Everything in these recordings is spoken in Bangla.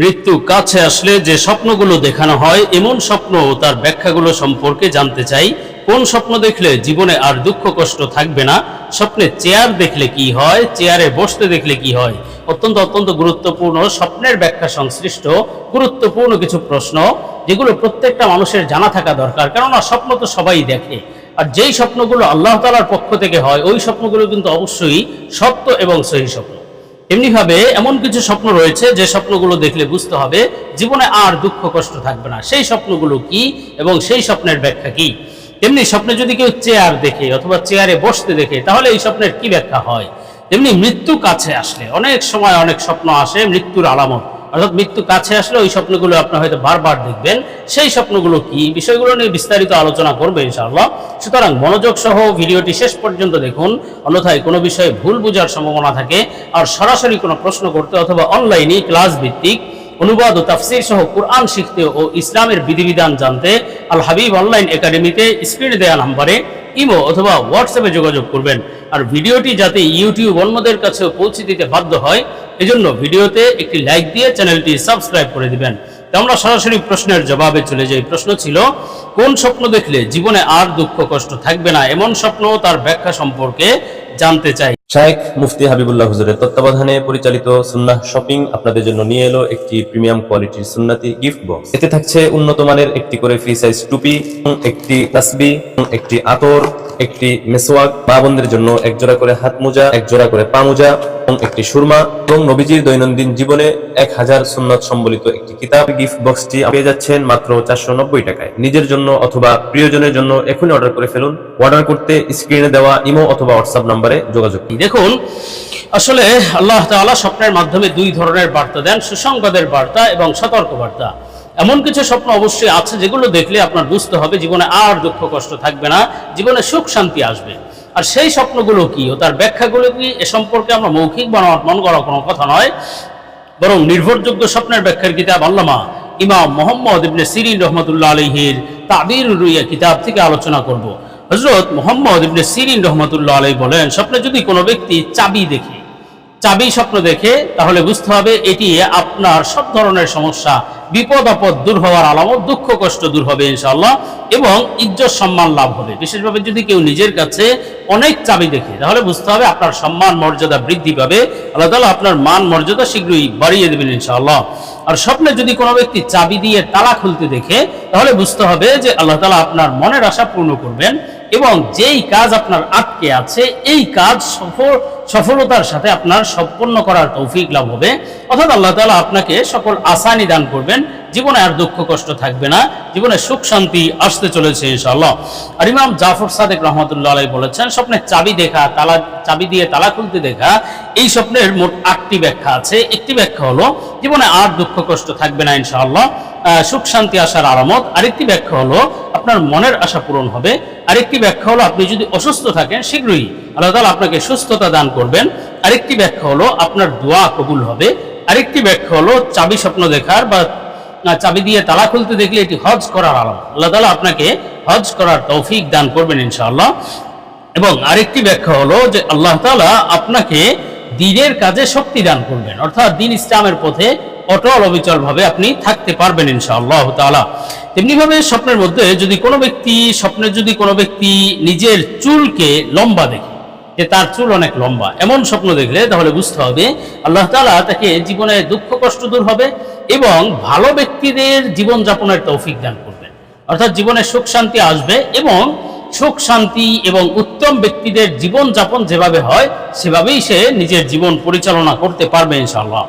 মৃত্যু কাছে আসলে যে স্বপ্নগুলো দেখানো হয়, এমন স্বপ্ন ও তার ব্যাখ্যাগুলো সম্পর্কে জানতে চাই। কোন স্বপ্ন দেখলে জীবনে আর দুঃখ কষ্ট থাকবে না? স্বপ্নে চেয়ার দেখলে কি হয়? চেয়ারে বসতে দেখলে কি হয়? অত্যন্ত অত্যন্ত গুরুত্বপূর্ণ স্বপ্নের ব্যাখ্যা সংশ্লিষ্ট গুরুত্বপূর্ণ কিছু প্রশ্ন, যেগুলো প্রত্যেকটা মানুষের জানা থাকা দরকার। কেননা স্বপ্ন তো সবাই দেখে। আর যেই স্বপ্নগুলো আল্লাহ তালার পক্ষ থেকে হয়, ওই স্বপ্নগুলো কিন্তু অবশ্যই সত্য এবং সহি স্বপ্ন। এমনিভাবে এমন কিছু স্বপ্ন রয়েছে যে স্বপ্নগুলো দেখলে বুঝতে হবে জীবনে আর দুঃখ কষ্ট থাকবে না। সেই স্বপ্নগুলো কি এবং সেই স্বপ্নের ব্যাখ্যা কি? এমনি স্বপ্নে যদি কেউ চেয়ার দেখে অথবা চেয়ারে বসতে দেখে, তাহলে এই স্বপ্নের কি ব্যাখ্যা হয়? এমনি মৃত্যু কাছে আসলে অনেক সময় অনেক স্বপ্ন আসে মৃত্যুর আলামত। অর্থাৎ মৃত্যু কাছে আসলে ওই স্বপ্নগুলো আপনার হয়তো বারবার দেখবেন। সেই স্বপ্নগুলো কি? বিষয়গুলো নিয়ে বিস্তারিত আলোচনা করবে ইনশাআল্লাহ। সুতরাং মনোযোগ সহ ভিডিওটি শেষ পর্যন্ত দেখুন। অন্যথায় কোনো বিষয়ে ভুল বোঝার সম্ভাবনা থাকে আর সরাসরি কোনো প্রশ্ন করতে অথবা অনলাইনে ক্লাস ভিত্তিক অনুবাদ ও তাফসির সহ কোরআন শিখতে ও ইসলামের বিধিবিধান জানতে আল হাবিব অনলাইন একাডেমিতে স্ক্রিনে দেওয়া নাম্বারে ইমো অথবা হোয়াটসঅ্যাপে যোগাযোগ করবেন। আর ভিডিওটি যাতে ইউটিউব অন্যদের কাছেও পৌঁছে দিতে বাধ্য হয় এজন্য ভিডিওতে একটি লাইক দিয়ে চ্যানেলটি সাবস্ক্রাইব করে দিবেন। তো আমরা সরাসরি প্রশ্নের জবাবে চলে যাই। প্রশ্ন ছিল, কোন স্বপ্ন দেখলে জীবনে আর দুঃখ কষ্ট থাকবে না? এমন স্বপ্ন তার ব্যাখ্যা সম্পর্কে জানতে চাই। শায়েখ মুফতি হাবিবুল্লাহ হুজুরের তত্ত্বাবধানে পরিচালিত সুন্নাহ শপিং আপনাদের জন্য নিয়ে এলো একটি প্রিমিয়াম কোয়ালিটির সুন্নাতি গিফট বক্স। এতে থাকছে উন্নত মানের একটি করে ফ্রি সাইজ টুপি, একটি তাসবি, একটি আতর একটি মেসোয়াক মা বোনদের জন্য এক জোড়া করে হাত মোজা এক জোড়া করে পা মোজা এবং একটি সুরমা এবং নবীজির দৈনন্দিন জীবনে এক হাজার সুন্নত সম্বলিত একটি কিতাব। গিফট বক্সটি পেয়ে যাচ্ছেন মাত্র চারশো নব্বই টাকায়। নিজের জন্য অথবা প্রিয়জনের জন্য এখনই অর্ডার করে ফেলুন। অর্ডার করতে স্ক্রিনে দেওয়া ইমো অথবা হোয়াটসঅ্যাপ নাম্বারে যোগাযোগ। দেখুন, আসলে আল্লাহ তাআলা স্বপ্নের মাধ্যমে দুই ধরনের বার্তা দেন, সুসংবাদের বার্তা এবং সতর্ক বার্তা এমন কিছু স্বপ্ন অবশ্যই আছে যেগুলো দেখলে আপনার বুঝতে হবে, জীবনে আর দুঃখ কষ্ট থাকবে না, জীবনে সুখ শান্তি আসবে। আর সেই স্বপ্নগুলো কি? ও তার ব্যাখ্যাগুলো কি? এ সম্পর্কে আমরা মৌখিক বা মন করা কোনো কথা নয়। বরং নির্ভরযোগ্য স্বপ্নের ব্যাখ্যার কিতাব আল্লামা ইমাম মোহাম্মদ ইবনে সিরিন রহমতুল্লাহ আলহির তাবির রুইয়া কিতাব থেকে আলোচনা করব। হজরত মোহাম্মদ ইবনে সিরিন রহমতুল্লাহ আলহী বলেন, স্বপ্নে যদি কোনো ব্যক্তি চাবি দেখে চাবি স্বপ্ন দেখে, তাহলে বুঝতে হবে এটি আপনার সব ধরনের সমস্যা, বিপদ আপদ দূর হওয়ার আলামত, দুঃখ কষ্ট দূর হবে ইনশাআল্লাহ, এবং ইজ্জত সম্মান লাভ হবে। বিশেষভাবে যদি কেউ নিজের কাছে অনেক চাবি দেখে, তাহলে বুঝতে হবে আপনার সম্মান মর্যাদা বৃদ্ধি পাবে। আল্লাহ তালা আপনার মান মর্যাদা শীঘ্রই বাড়িয়ে দেবেন ইনশাআল্লাহ। আর স্বপ্নে যদি কোনো ব্যক্তি চাবি দিয়ে তালা খুলতে দেখে, তাহলে বুঝতে হবে যে আল্লাহ তালা আপনার মনের আশা পূর্ণ করবেন। এবং যেই কাজ আপনার আটকে আছে, এই কাজ সফল, সফলতার সাথে আপনার সম্পন্ন করার তৌফিক লাভ হবে। অর্থাৎ আল্লাহ তালা আপনাকে সকল আসানি দান করবেন। জীবনে আর দুঃখ কষ্ট থাকবে না, জীবনে সুখ শান্তি আসতে চলেছে ইনশাআল্লাহ। আর ইমাম জাফর সাদেক রহমতুল্লাহ আলাই বলেছেন, স্বপ্নে চাবি দেখা, তালা, চাবি দিয়ে তালা খুলতে দেখা, এই স্বপ্নের মোট আটটি ব্যাখ্যা আছে। একটি ব্যাখ্যা হলো, জীবনে আর দুঃখ কষ্ট থাকবে না ইনশাআল্লাহ সুখ শান্তি আসার আলামত আরেকটি ব্যাখ্যা হলো, আপনার মনের আশা পূরণ হবে। আরেকটি ব্যাখ্যা হলো, আপনি যদি অসুস্থ থাকেন, শীঘ্রই আল্লাহ তালা আপনাকে সুস্থতা দান করবেন। আরেকটি ব্যাখ্যা হলো, আপনার দোয়া কবুল হবে। আরেকটি ব্যাখ্যা হলো, চাবি স্বপ্ন দেখার বা চাবি দিয়ে তালা খুলতে দেখলে এটি হজ করার আলাম। আল্লাহ তালা আপনাকে হজ করার তৌফিক দান করবেন ইনশাআল্লাহ। এবং আরেকটি ব্যাখ্যা হলো যে আল্লাহ তালা আপনাকে দিনের কাজে শক্তি দান করবেন। অর্থাৎ দিন ইসলামের পথে অটল অবিচল ভাবে আপনি থাকতে পারবেন ইনশাআল্লাহ তাআলা। তেমনিভাবে স্বপ্নের মধ্যে যদি কোনো ব্যক্তি, স্বপ্নে যদি কোনো ব্যক্তি নিজের চুলকে লম্বা দেখে, যে তার চুল অনেক লম্বা, এমন স্বপ্ন দেখলে তাহলে বুঝতে হবে আল্লাহ তালা তাকে জীবনে দুঃখ কষ্ট দূর হবে এবং ভালো ব্যক্তিদের জীবনযাপনের তৌফিক দান করবেন। অর্থাৎ জীবনে সুখ, শান্তি আসবে এবং সুখ, শান্তি এবং উত্তম ব্যক্তিদের জীবন যাপন যেভাবে হয়, সেভাবেই সে নিজের জীবন পরিচালনা করতে পারবে ইনশাল্লাহ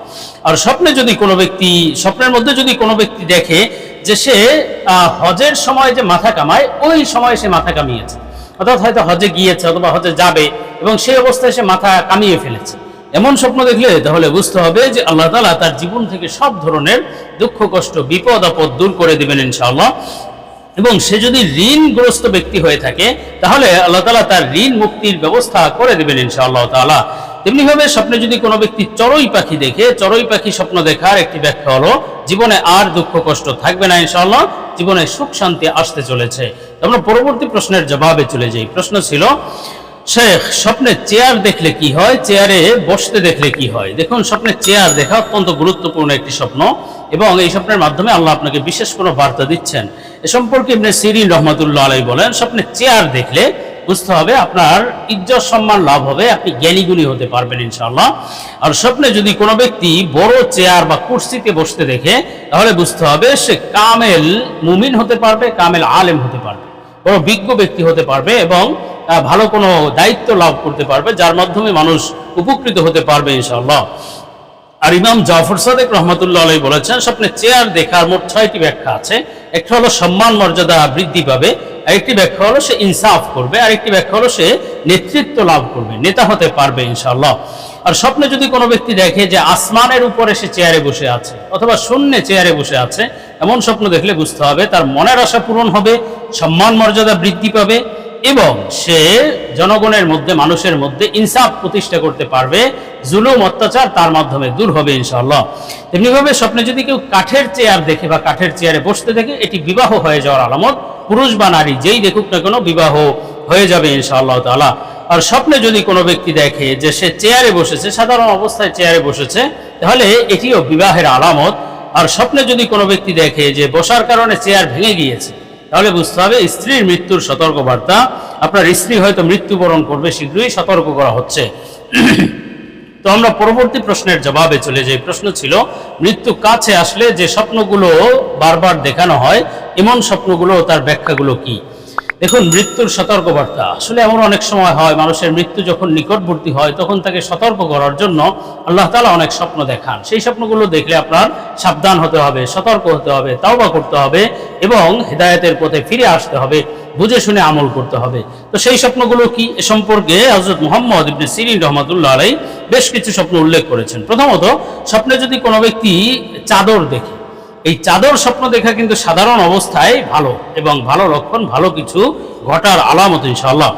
আর স্বপ্নে যদি কোনো ব্যক্তি, স্বপ্নের মধ্যে যদি কোনো ব্যক্তি দেখে যে সে হজের সময় যে মাথা কামায়, ওই সময় সে মাথা কামিয়েছে। অর্থাৎ হয়তো হজে গিয়েছে অথবা হজে যাবে এবং সেই অবস্থায় সে মাথা কামিয়ে ফেলেছে। এমন স্বপ্ন দেখলে তাহলে বুঝতে হবে যে আল্লাহ তালা তার জীবন থেকে সব ধরনের দুঃখ, কষ্ট, বিপদ, আপদ দূর করে দেবেন ইনশাআল্লাহ। এবং সে যদি ঋণগ্রস্ত ব্যক্তি হয়ে থাকে, তাহলে আল্লাহ তালা তার ঋণ মুক্তির ব্যবস্থা করে দেবেন ইনশাআল্লাহ তাআলা। তেমনিভাবে স্বপ্নে যদি কোনো ব্যক্তি চড়ুই পাখি দেখে, চড়ুই পাখি স্বপ্ন দেখার একটি ব্যাখ্যা হলো, জীবনে আর দুঃখ, কষ্ট থাকবে না ইনশাআল্লাহ, জীবনে সুখ শান্তি আসতে চলেছে। আমরা পরবর্তী প্রশ্নের জবাবে চলে যাই। প্রশ্ন ছিল শেখ স্বপ্নে চেয়ার দেখলে কি হয়? চেয়ারে বসতে দেখলে কি হয়? দেখুন স্বপ্নে চেয়ার দেখা অত্যন্ত গুরুত্বপূর্ণ একটি স্বপ্ন এবং এই স্বপ্নের মাধ্যমে আল্লাহ আপনাকে বিশেষ কোনো বার্তা দিচ্ছেন। এ সম্পর্কে ইবনে সিরিন রহমতুল্লাহ আলাই বলেন স্বপ্নে চেয়ার দেখলে বুঝতে হবে আপনার ইজ্জত সম্মান লাভ হবে, আপনি জ্ঞানীগুণী হতে পারবেন ইনশাআল্লাহ। আর স্বপ্নে যদি কোনো ব্যক্তি বড় চেয়ার বা কুর্সিতে বসতে দেখে, তাহলে বুঝতে হবে সে কামেল মুমিন হতে পারবে, কামেল আলেম হতে পারবে, বড় বিজ্ঞ ব্যক্তি হতে পারবে এবং ভালো কোনো দায়িত্ব লাভ করতে পারবে, যার মাধ্যমে মানুষ উপকৃত হতে পারবে, ইনশাআল্লাহ। আর ইমাম জাফর সাদেক রহমতুল্লাহ আলাই বলেছেন, স্বপ্নে চেয়ার দেখার মোট ছয়টি ব্যাখ্যা আছে। একটা হলো সম্মান মর্যাদা বৃদ্ধি পাবে, আরেকটি ব্যাখ্যা হলো সে ইনসাফ করবে, আরেকটি ব্যাখ্যা হলো সে নেতৃত্ব লাভ করবে, নেতা হতে পারবে, ইনশাআল্লাহ। আর স্বপ্নে যদি কোনো ব্যক্তি দেখে যে আসমানের উপরে সে চেয়ারে বসে আছে, অথবা শূন্যে চেয়ারে বসে আছে, এমন স্বপ্ন দেখলে বুঝতে হবে তার মনের আশা পূরণ হবে, সম্মান মর্যাদা বৃদ্ধি পাবে এবং সে জনগণের মধ্যে, মানুষের মধ্যে ইনসাফ প্রতিষ্ঠা করতে পারবে, জুলুম, অত্যাচার তার মাধ্যমে দূর হবে ইনশাআল্লাহ। তেমনিভাবে স্বপ্নে যদি কেউ কাঠের চেয়ার দেখে বা কাঠের চেয়ারে বসতে দেখে, এটি বিবাহ হয়ে যাওয়ার আলামত, পুরুষ বা নারী, যেই দেখুক না কেন বিবাহ হয়ে যাবে ইনশাআল্লাহ তাআলা। আর স্বপ্নে যদি কোনো ব্যক্তি দেখে যে সে চেয়ারে বসেছে, সাধারণ অবস্থায় চেয়ারে বসেছে, তাহলে এটিও বিবাহের আলামত। আর স্বপ্নে যদি কোনো ব্যক্তি দেখে যে বসার কারণে চেয়ার ভেঙে গিয়েছে তাহলে বুঝতে হবে স্ত্রীর মৃত্যুর সতর্কবার্তা, আপনার স্ত্রী হয়তো মৃত্যুবরণ করবে শীঘ্রই, সতর্ক করা হচ্ছে। তো আমরা পরবর্তী প্রশ্নের জবাবে চলে যাই। প্রশ্ন ছিল, মৃত্যু কাছে আসলে যে স্বপ্নগুলো বারবার দেখানো হয়, এমন স্বপ্নগুলো তার ব্যাখ্যাগুলো কি? দেখুন, মৃত্যুর সতর্কবার্তা। আসলে এমন অনেক সময় হয়, মানুষের মৃত্যু যখন নিকটবর্তী হয়, তখন তাকে সতর্ক করার জন্য আল্লাহ তালা অনেক স্বপ্ন দেখান। সেই স্বপ্নগুলো দেখলে আপনার সাবধান হতে হবে, সতর্ক হতে হবে, তাওবা করতে হবে এবং হেদায়েতের পথে ফিরে আসতে হবে, বুঝে শুনে আমল করতে হবে। তো সেই স্বপ্নগুলো কি এ সম্পর্কে হজরত মোহাম্মদ ইবনে সিরিন রহমতুল্লাহ আলাই বেশ কিছু স্বপ্ন উল্লেখ করেছেন। প্রথমত, স্বপ্নে যদি কোনো ব্যক্তি চাদর দেখে, এই চাদর স্বপ্ন দেখা কিন্তু সাধারণ অবস্থায় ভালো এবং ভালো লক্ষণ, ভালো কিছু ঘটার আলামত ইনশাল্লাহ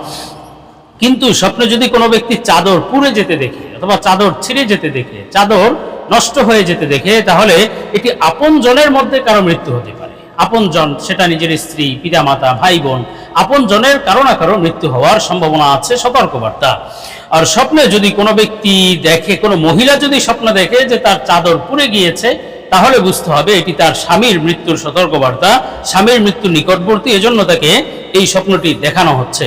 কিন্তু স্বপ্নে যদি কোনো ব্যক্তি চাদর পুড়ে যেতে দেখে অথবা চাদর ছিঁড়ে যেতে দেখে, চাদর নষ্ট হয়ে যেতে দেখে, তাহলে এটি আপন জনের মধ্যে কারও মৃত্যু হতে পারে। আপন জন সেটা নিজের স্ত্রী, পিতামাতা ভাই বোন আপন জনের কারও না কারও মৃত্যু হওয়ার সম্ভাবনা আছে, সতর্কবার্তা। আর স্বপ্নে যদি কোনো ব্যক্তি দেখে, কোনো মহিলা যদি স্বপ্ন দেখে যে তার চাদর পুড়ে গিয়েছে, তাহলে বুঝতে হবে এটি তার স্বামীর মৃত্যুর সতর্কবার্তা, স্বামীর মৃত্যু নিকটবর্তী, এজন্য তাকে এই স্বপ্নটি দেখানো হচ্ছে।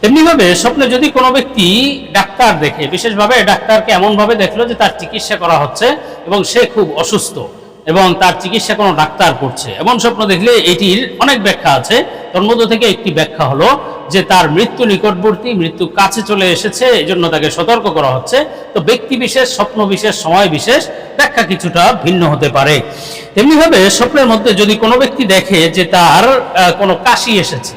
তেমনিভাবে স্বপ্নে যদি কোনো ব্যক্তি ডাক্তার দেখে, বিশেষভাবে ডাক্তারকে এমনভাবে দেখল যে তার চিকিৎসা করা হচ্ছে এবং সে খুব অসুস্থ এবং তার চিকিৎসা কোনো ডাক্তার করছে। এমন স্বপ্ন দেখলে এটির অনেক ব্যাখ্যা আছে। তোর মধ্য থেকে একটি ব্যাখ্যা হলো যে তার মৃত্যু নিকটবর্তী, মৃত্যু কাছে চলে এসেছে এই জন্য তাকে সতর্ক করা হচ্ছে। তো ব্যক্তি বিশেষ, স্বপ্ন বিশেষ, সময় বিশেষ, ব্যাখ্যা কিছুটা ভিন্ন হতে পারে। তেমনিভাবে স্বপ্নের মধ্যে যদি কোনো ব্যক্তি দেখে যে তার কোনো কাশি এসেছে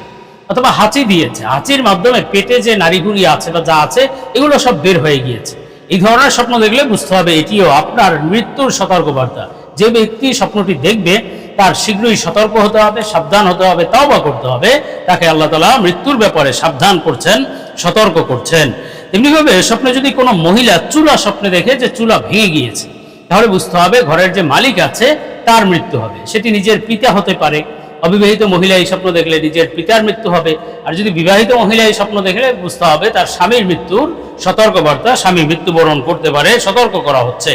অথবা হাঁচি দিয়েছে, হাঁচির মাধ্যমে পেটে যে নারীগুলি আছে বা যা আছে, এগুলো সব বের হয়ে গিয়েছে। এই ধরনের স্বপ্ন দেখলে বুঝতে হবে এটিও আপনার মৃত্যুর সতর্কবার্তা। যে ব্যক্তি স্বপ্নটি দেখবে, তার শীঘ্রই সতর্ক হতে হবে, সাবধান হতে হবে, তাওবা করতে হবে। তাকে আল্লাহ তালা মৃত্যুর ব্যাপারে সাবধান করছেন, সতর্ক করছেন। তেমনিভাবে স্বপ্নে যদি কোনো মহিলা চুলা স্বপ্নে দেখে যে চুলা ভেঙে গিয়েছে, তাহলে বুঝতে হবে ঘরের যে মালিক আছে, তার মৃত্যু হবে। সেটি নিজের পিতা হতে পারে। অবিবাহিত মহিলা এই স্বপ্ন দেখলে নিজের পিতার মৃত্যু হবে। আর যদি বিবাহিত মহিলা এই স্বপ্ন দেখলে, বুঝতে হবে তার স্বামীর মৃত্যুর সতর্কবার্তা স্বামী মৃত্যুবরণ করতে পারে, সতর্ক করা হচ্ছে।